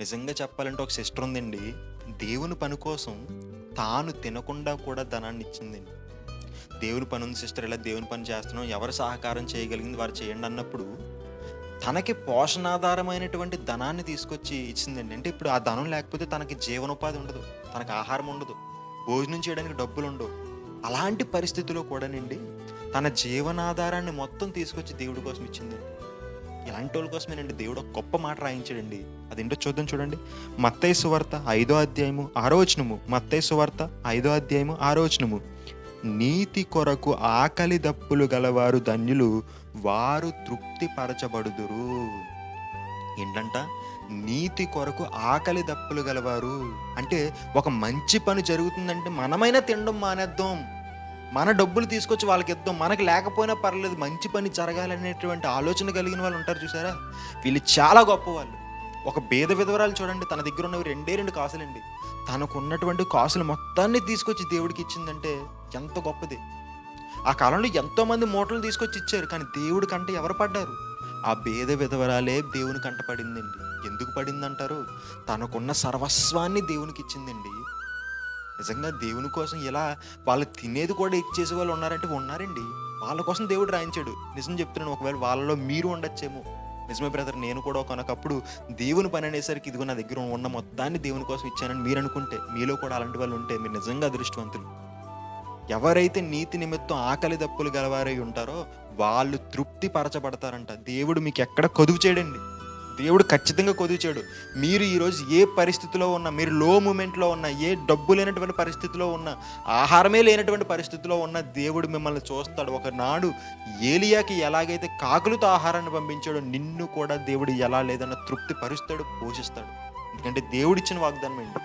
నిజంగా చెప్పాలంటే ఒక సిస్టర్ ఉందండి. దేవుని పని కోసం తాను తినకుండా కూడా ధనాన్ని ఇచ్చిందండి. దేవుని పని ఉంది సిస్టర్ ఇలా దేవుని పని చేస్తున్నాం ఎవరు సహకారం చేయగలిగింది వారు చేయండి అన్నప్పుడు తనకి పోషణాధారమైనటువంటి ధనాన్ని తీసుకొచ్చి ఇచ్చిందండి. అంటే ఇప్పుడు ఆ ధనం లేకపోతే తనకి జీవనోపాధి ఉండదు తనకి ఆహారం ఉండదు భోజనం చేయడానికి డబ్బులు ఉండవు. అలాంటి పరిస్థితిలో కూడానండి తన జీవనాధారాన్ని మొత్తం తీసుకొచ్చి దేవుడి కోసం ఇచ్చింది ఇలాంటి వాళ్ళ కోసమేనండి. దేవుడు ఒక గొప్ప మాట రాయించాడండి. అదేంటో చూద్దాం చూడండి. మత్తయి సువార్త ఐదో అధ్యాయము ఆరో వచనము. మత్తయి సువార్త ఐదో అధ్యాయము ఆరో వచనము. నీతి కొరకు ఆకలి దప్పులు గలవారు ధన్యులు వారు తృప్తి పరచబడుదురు ఏంటంట? నీతి కొరకు ఆకలి దప్పులు గలవారు. అంటే ఒక మంచి పని జరుగుతుందంటే మనమైనా తినడం మానేద్దాం. మన డబ్బులు తీసుకొచ్చి వాళ్ళకి ఇద్దాం. మనకు లేకపోయినా పర్లేదు మంచి పని జరగాలనేటువంటి ఆలోచన కలిగిన వాళ్ళు ఉంటారు చూసారా? వీళ్ళు చాలా గొప్ప వాళ్ళు ఒక భేద విధవరాలు చూడండి తన దగ్గర ఉన్నవి రెండే రెండు కాసులండి. తనకు ఉన్నటువంటి కాసులు మొత్తాన్ని తీసుకొచ్చి దేవుడికి ఇచ్చిందంటే ఎంత గొప్పది. ఆ కాలంలో ఎంతోమంది మూటలు తీసుకొచ్చి ఇచ్చారు కానీ దేవుడి కంట ఎవరు పడ్డారు? ఆ భేద విధవరాలే దేవుని కంట పడిందండి. ఎందుకు పడిందంటారు? తనకున్న సర్వస్వాన్ని దేవునికి ఇచ్చిందండి. నిజంగా దేవుని కోసం ఇలా వాళ్ళు తినేది కూడా ఇచ్చేసే వాళ్ళు ఉన్నారంటే ఉన్నారండి. వాళ్ళ కోసం దేవుడు రాయించాడు. నిజం చెప్తున్నాను ఒకవేళ వాళ్ళలో మీరు ఉండొచ్చేమో. నిజమే బ్రదర్ నేను కూడా కొనకప్పుడు దేవుని పని అనేసరికి ఇదిగో నా దగ్గర ఉన్న మొత్తాన్ని దేవుని కోసం ఇచ్చానని మీరు అనుకుంటే మీలో కూడా అలాంటి వాళ్ళు ఉంటే మీరు నిజంగా అదృష్టవంతులు. ఎవరైతే నీతి నిమిత్తం ఆకలి దప్పులు గలవారై ఉంటారో వాళ్ళు తృప్తి పరచబడతారంట. దేవుడు మీకు ఎక్కడ కొదువు చేయడండి. దేవుడు ఖచ్చితంగా కొదిచాడు మీరు ఈరోజు ఏ పరిస్థితిలో ఉన్నా మీరు లో మూమెంట్లో ఉన్న ఏ డబ్బు లేనటువంటి పరిస్థితిలో ఉన్న ఆహారమే లేనటువంటి పరిస్థితిలో ఉన్న దేవుడు మిమ్మల్ని చూస్తాడు. ఒకనాడు ఏలియాకి ఎలాగైతే కాకులతో ఆహారాన్ని పంపించాడో నిన్ను కూడా దేవుడు ఎలా లేదన్న తృప్తి పరుస్తాడు పోషిస్తాడు. ఎందుకంటే దేవుడిచ్చిన వాగ్దానం ఏంటి?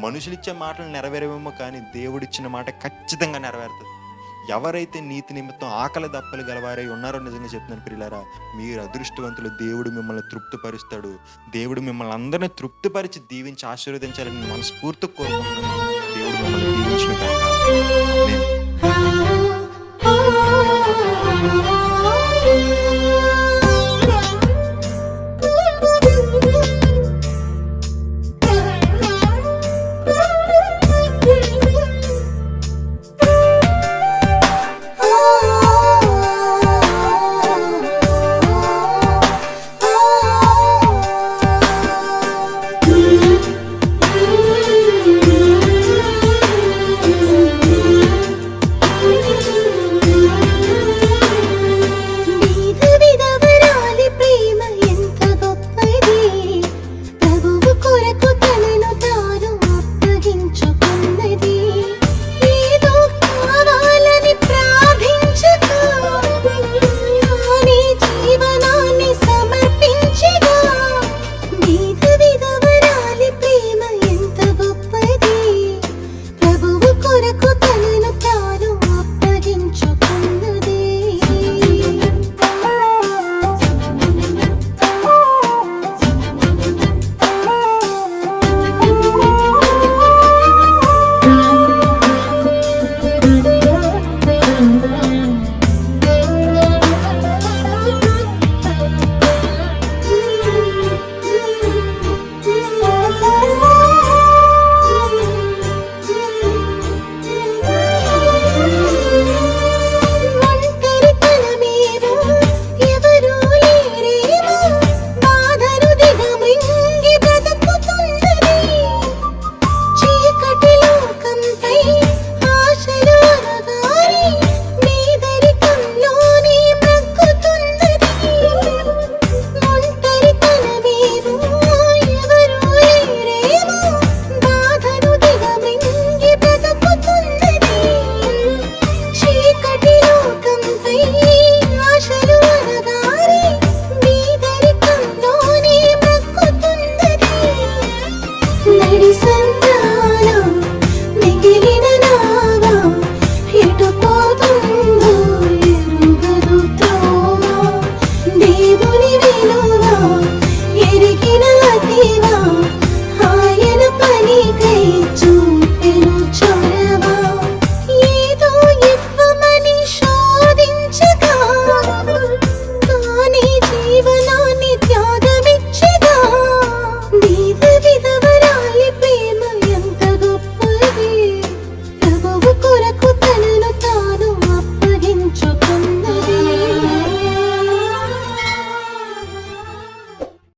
మనుషులు ఇచ్చే మాటలు నెరవేరేమేమో కానీ దేవుడిచ్చిన మాట ఖచ్చితంగా నెరవేరుతుంది. ఎవరైతే నీతి నిమిత్తం ఆకలి దప్పలు గలవారై ఉన్నారో నిజంగా చెప్తున్నాను ప్రియులారా మీరు అదృష్టవంతులు. దేవుడు మిమ్మల్ని తృప్తిపరుస్తాడు. దేవుడు మిమ్మల్ని అందరినీ తృప్తిపరిచి దీవించి ఆశీర్వదించాలని మనస్ఫూర్తి కోరుకుంటున్నాను. దేవుడు మిమ్మల్ని దీవించిన